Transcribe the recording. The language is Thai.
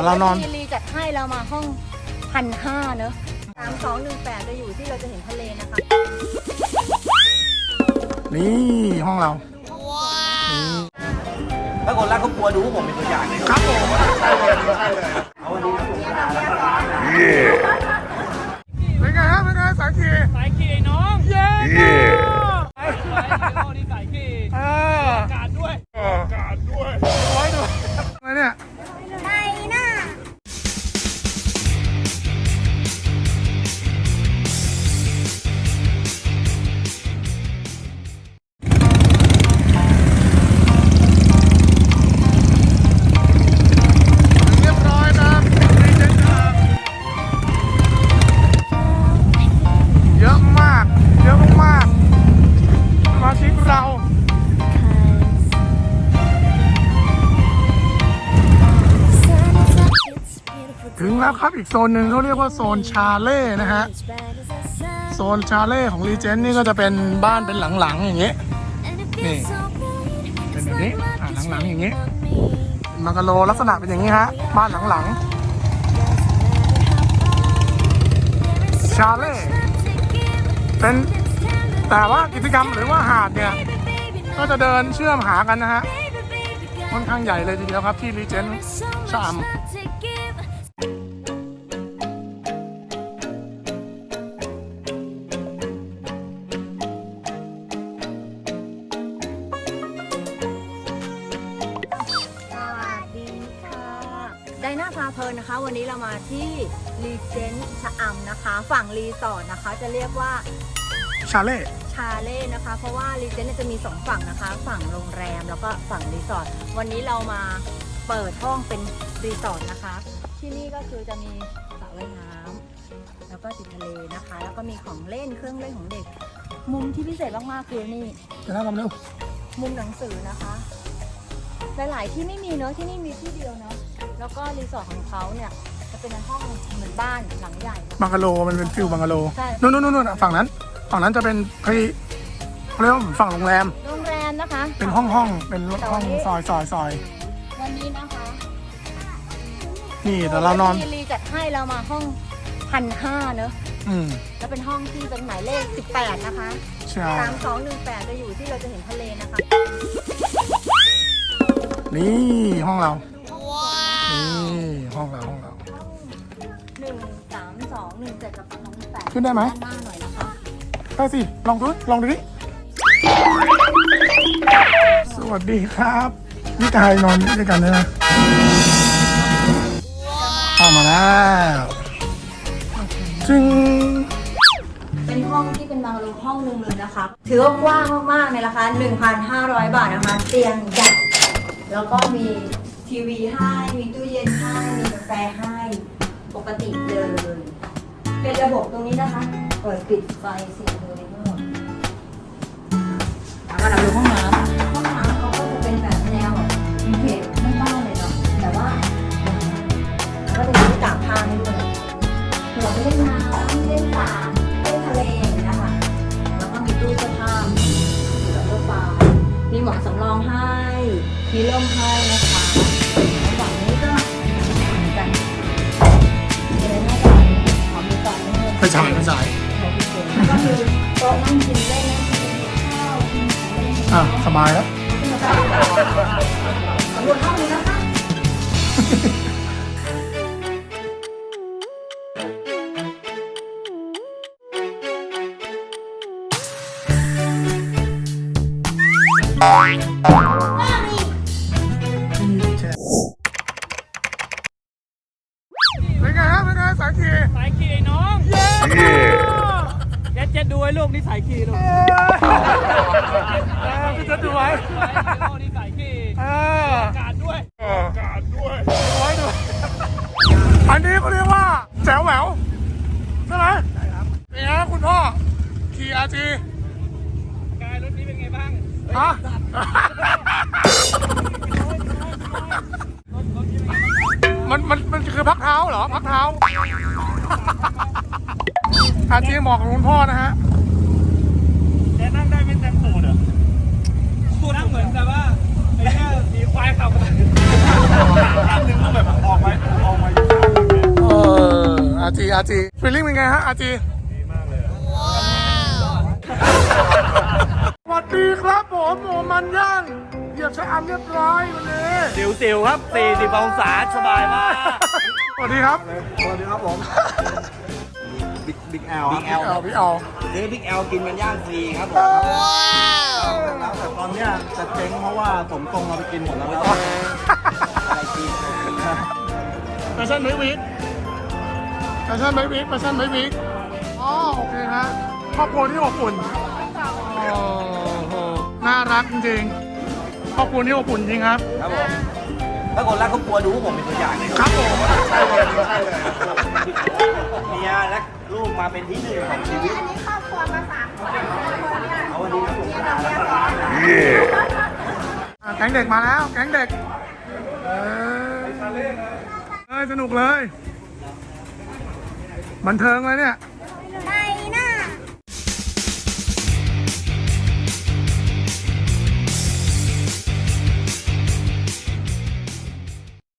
ดี๋ยวเรานอนที่รีจัดให้เรามาห้องพันห้าเนอะสามสองหนึ่งแปดจะอยู่ที่เราจะเห็นทะเลนะคะ นี่ห้องเรา ถ้าคนรักก็กลัวดูพวกผมเป็นตัวอย่างเลย ครับผ แล้วครับอีกโซนหนึ่งเขาเรียกว่าโซนชาเล่นะฮะโซนชาเล่ของรีเจนนี่ก็จะเป็นบ้านเป็นหลังๆอย่างเงี้ยนี่เป็นแบบนี้อ่าหลังๆอย่างนี้ยมังกะโลลักษณะเป็นอย่างนี้ฮะบ้านหลังๆชาเล่เป็นแต่ว่ากิจกรรมหรือว่าหาดเนี่ยก็จะเดินเชื่อมหากันนะฮะค่อนข้างใหญ่เลยทีเดียวครับที่รีเจนชะอ เพลินนะคะ วันนี้เรามาที่รีเจนชะอำนะคะ ฝั่งรีสอร์ทนะคะ จะเรียกว่าชาเล่ชาเล่นะคะ เพราะว่ารีเจนเนี่ยจะมีสองฝั่งนะคะ ฝั่งโรงแรมแล้วก็ฝั่งรีสอร์ทวันนี้เรามาเปิดห้องเป็นรีสอร์ทนะคะ ที่นี่ก็คือจะมีสระว่ายน้ำแล้วก็ติดทะเลนะคะ แล้วก็มีของเล่นเครื่องเล่นของเด็ก มุมที่พิเศษมากๆคือนี่จะน่าทำเร็วมุมหนังสือนะคะหลายๆที่ไม่มีเนอะที่นี่มีที่เดียวเนอะ แล้วก็รีสอร์ทของเขาเนี่ยจะเป็นห้องเหมือนบ้านหลังใหญ่นะบังกะโลมันเป็นฟิลบังกะโลใช่ นู่นนู่นนู่นฝั่งนั้น ฝั่งนั้นจะเป็นเฮ้ยเขาเรียกว่าฝั่งโรงแรม โรงแรมนะคะ เป็นห้องห้องเป็นห้องซอยซอยซอยวันนี้นะคะนี่แต่เรานอนที่รีจัดให้เรามาห้องพันห้าเนอะอืมแล้วเป็นห้องที่เป็นหมายเลข 18 นะคะใช่3218จะอยู่ที่เราจะเห็นทะเลนะคะ นี่ห้องเรานี่ ห้องเราห้องเรา1 3 2 1 7กับ2 8ขึ้นได้ไหม ด้านหน้าหน่อยนะคะได้สิ ลองดู ลองดูดิสวัสดีครับพี่กายนอนด้วยกันเลยนะเข้ามาแล้วจึงเป็นห้องที่เป็นบางรูห้องหนึ่งเลยนะคะ ถือว่ากว้างมากๆในราคา1,500 บาทนะคะ เตียงใหญ่แล้วก็มี ทีวีให้ มีตู้เย็นให้ มีกาแฟให้ ปกติเลย เป็นระบบตรงนี้นะคะ เปิดปิดไฟเสียงเลยทั้งหมดเอามาเราดูห้องน้ำห้องน้ำเขาก็จะเป็นแบบแนวแบบวินเทจไม่บ้านเลยเนาะ แต่ว่าก็จะมีที่ตากผ้าให้ด้วยเผื่อไปเล่นน้ำเล่นสาเล่นทะเลอย่างนี้ยนะคะแล้วก็มีตู้เสื้อผ้ามีแบบตู้ปลามีหมอนสำรองให้ มีร่มให้นะคะ ไปฉายไปฉายแล้วก็มีโต๊ะนั่งกินเล่นนั่งกินข้าวกินของเล่นอะสบายแล้ว สำรวจห้องนี้นะคะ เป็นไงฮะเป็นไงสายขี่ สายขี่น้องเจ็ดเจ็ดดูไอ้ลูกนี่สายขี่ลูกเออพี่จะดูไว้สายโลนี่สายขี่เออการด้วยการด้วยไว้ดูอันนี้เขาเรียกว่าแจ๋วแหววใช่ไหมใช่ครับเป็นไงครับคุณพ่อขี่อาจีกายรถนี้เป็นไงบ้างฮะ อาจีเหมาะกับคุณพ่อนะฮะแกนั่งได้ไม่เต็มตูดเหรอตูนั่งเหมือนแต่ว่าไอ้แค่มีควายขับมาคันหนึ่งแบบออกมาออกมาอยู่ข้างหนึ่งเนี่ยเอออาจีอาจีฟีลลิ่งเป็นไงฮะอาจีสวัสดีครับผมหมูมันย่างเหยียบชะอำเรียบร้อยวันนี้สิวสิวๆครับ40องศาสบายมาก สวัสดีครับ สวัสดีครับผม บิ๊กบิ๊กแอล Big L เอาพี่เอาซื้อบิ๊กแอลกินกันย่างฟรีครับผมแต่ตอนเนี้ยจะเจ๊งเพราะว่าผมตรงเอาไปกินหมดแล้วแล้วอะไรกินแฟชั่นไบวิกแฟชั่นไบวิกแฟชั่นไบวิกอ๋อโอเคฮะครอบครัวที่อบอุ่นโอ้โหน่ารักจริงๆครอบครัวที่อบอุ่นจริงครับ ครับผมถ้าคนรักครอบครัวดูพวกผมเป็นตัวอย่างเลยครับผม ใช่เลยใช่เลยเมียและ ลูกมาเป็นที่หนึ่งของชีวิต อันนี้ครอบครัวมาสามคนเอาวันนี้ครับผมอะแก๊งเด็กมาแล้ว แก๊งเด็ก เออเอ้ยสนุกเลย บันเทิงเลยเนี่ยได้